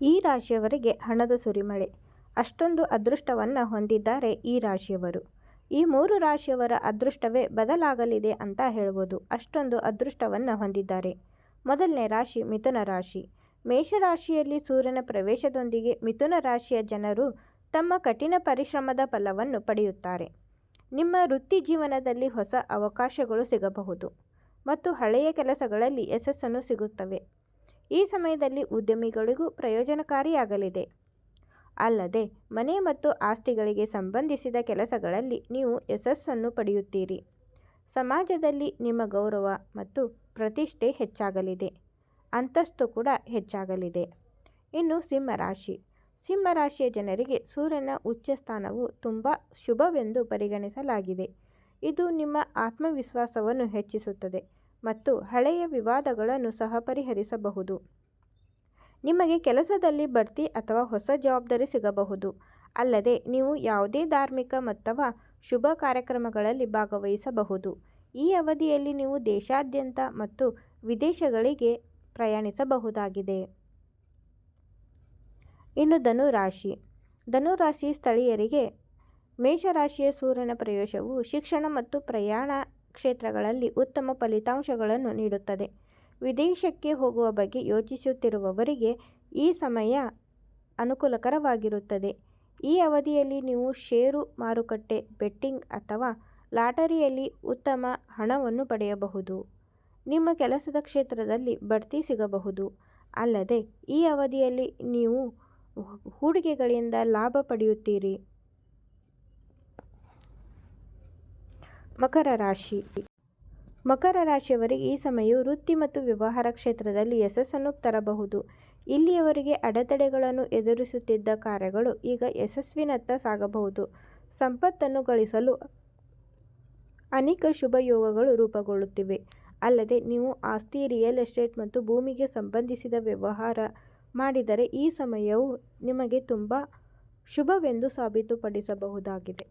ಈ ರಾಶಿಯವರಿಗೆ ಹಣದ ಸುರಿಮಳೆ. ಅಷ್ಟೊಂದು ಅದೃಷ್ಟವನ್ನು ಹೊಂದಿದ್ದಾರೆ ಈ ರಾಶಿಯವರು. ಈ ಮೂರು ರಾಶಿಯವರ ಅದೃಷ್ಟವೇ ಬದಲಾಗಲಿದೆ ಅಂತ ಹೇಳ್ಬೋದು. ಅಷ್ಟೊಂದು ಅದೃಷ್ಟವನ್ನು ಹೊಂದಿದ್ದಾರೆ. ಮೊದಲನೇ ರಾಶಿ ಮಿಥುನ ರಾಶಿ. ಮೇಷರಾಶಿಯಲ್ಲಿ ಸೂರ್ಯನ ಪ್ರವೇಶದೊಂದಿಗೆ ಮಿಥುನ ರಾಶಿಯ ಜನರು ತಮ್ಮ ಕಠಿಣ ಪರಿಶ್ರಮದ ಫಲವನ್ನು ಪಡೆಯುತ್ತಾರೆ. ನಿಮ್ಮ ವೃತ್ತಿ ಜೀವನದಲ್ಲಿ ಹೊಸ ಅವಕಾಶಗಳು ಸಿಗಬಹುದು. ಮತ್ತು ಹಳೆಯ ಕೆಲಸಗಳಲ್ಲಿ ಯಶಸ್ಸನ್ನು ಸಿಗುತ್ತವೆ. ಈ ಸಮಯದಲ್ಲಿ ಉದ್ಯಮಿಗಳಿಗೂ ಪ್ರಯೋಜನಕಾರಿಯಾಗಲಿದೆ. ಅಲ್ಲದೆ, ಮನೆ ಮತ್ತು ಆಸ್ತಿಗಳಿಗೆ ಸಂಬಂಧಿಸಿದ ಕೆಲಸಗಳಲ್ಲಿ ನೀವು ಯಶಸ್ಸನ್ನು ಪಡೆಯುತ್ತೀರಿ. ಸಮಾಜದಲ್ಲಿ ನಿಮ್ಮ ಗೌರವ ಮತ್ತು ಪ್ರತಿಷ್ಠೆ ಹೆಚ್ಚಾಗಲಿದೆ. ಅಂತಸ್ತು ಕೂಡ ಹೆಚ್ಚಾಗಲಿದೆ. ಇನ್ನು ಸಿಂಹರಾಶಿ ಸಿಂಹರಾಶಿಯ ಜನರಿಗೆ ಸೂರ್ಯನ ಉಚ್ಚ ಸ್ಥಾನವು ತುಂಬ ಶುಭವೆಂದು ಪರಿಗಣಿಸಲಾಗಿದೆ. ಇದು ನಿಮ್ಮ ಆತ್ಮವಿಶ್ವಾಸವನ್ನು ಹೆಚ್ಚಿಸುತ್ತದೆ. ಮತ್ತು ಹಳೆಯ ವಿವಾದಗಳನ್ನು ಸಹ ಪರಿಹರಿಸಬಹುದು. ನಿಮಗೆ ಕೆಲಸದಲ್ಲಿ ಬಡ್ತಿ ಅಥವಾ ಹೊಸ ಜವಾಬ್ದಾರಿ ಸಿಗಬಹುದು. ಅಲ್ಲದೆ ನೀವು ಯಾವುದೇ ಧಾರ್ಮಿಕ ಅಥವಾ ಶುಭ ಕಾರ್ಯಕ್ರಮಗಳಲ್ಲಿ ಭಾಗವಹಿಸಬಹುದು. ಈ ಅವಧಿಯಲ್ಲಿ ನೀವು ದೇಶಾದ್ಯಂತ ಮತ್ತು ವಿದೇಶಗಳಿಗೆ ಪ್ರಯಾಣಿಸಬಹುದಾಗಿದೆ. ಇನ್ನು ಧನುರಾಶಿ. ಧನುರಾಶಿ ಸ್ಥಳೀಯರಿಗೆ ಮೇಷರಾಶಿಯ ಸೂರ್ಯನ ಪ್ರವೇಶವು ಶಿಕ್ಷಣ ಮತ್ತು ಪ್ರಯಾಣ ಕ್ಷೇತ್ರಗಳಲ್ಲಿ ಉತ್ತಮ ಫಲಿತಾಂಶಗಳನ್ನು ನೀಡುತ್ತದೆ. ವಿದೇಶಕ್ಕೆ ಹೋಗುವ ಬಗ್ಗೆ ಯೋಚಿಸುತ್ತಿರುವವರಿಗೆ ಈ ಸಮಯ ಅನುಕೂಲಕರವಾಗಿರುತ್ತದೆ. ಈ ಅವಧಿಯಲ್ಲಿ ನೀವು ಷೇರು ಮಾರುಕಟ್ಟೆ, ಬೆಟ್ಟಿಂಗ್ ಅಥವಾ ಲಾಟರಿಯಲ್ಲಿ ಉತ್ತಮ ಹಣವನ್ನು ಪಡೆಯಬಹುದು. ನಿಮ್ಮ ಕೆಲಸದ ಕ್ಷೇತ್ರದಲ್ಲಿ ಬಡ್ತಿ ಸಿಗಬಹುದು. ಅಲ್ಲದೆ ಈ ಅವಧಿಯಲ್ಲಿ ನೀವು ಹೂಡಿಕೆಗಳಿಂದ ಲಾಭ ಪಡೆಯುತ್ತೀರಿ. ಮಕರ ರಾಶಿ. ಮಕರ ರಾಶಿಯವರಿಗೆ ಈ ಸಮಯವು ವೃತ್ತಿ ಮತ್ತು ವ್ಯವಹಾರ ಕ್ಷೇತ್ರದಲ್ಲಿ ಯಶಸ್ಸನ್ನು ತರಬಹುದು. ಇಲ್ಲಿಯವರಿಗೆ ಅಡೆತಡೆಗಳನ್ನು ಎದುರಿಸುತ್ತಿದ್ದ ಕಾರ್ಯಗಳು ಈಗ ಯಶಸ್ವಿನತ್ತ ಸಾಗಬಹುದು. ಸಂಪತ್ತನ್ನು ಗಳಿಸಲು ಅನೇಕ ಶುಭ ಯೋಗಗಳು ರೂಪುಗೊಳ್ಳುತ್ತಿವೆ. ಅಲ್ಲದೆ ನೀವು ಆಸ್ತಿ, ರಿಯಲ್ ಎಸ್ಟೇಟ್ ಮತ್ತು ಭೂಮಿಗೆ ಸಂಬಂಧಿಸಿದ ವ್ಯವಹಾರ ಮಾಡಿದರೆ ಈ ಸಮಯವು ನಿಮಗೆ ತುಂಬ ಶುಭವೆಂದು ಸಾಬೀತುಪಡಿಸಬಹುದಾಗಿದೆ.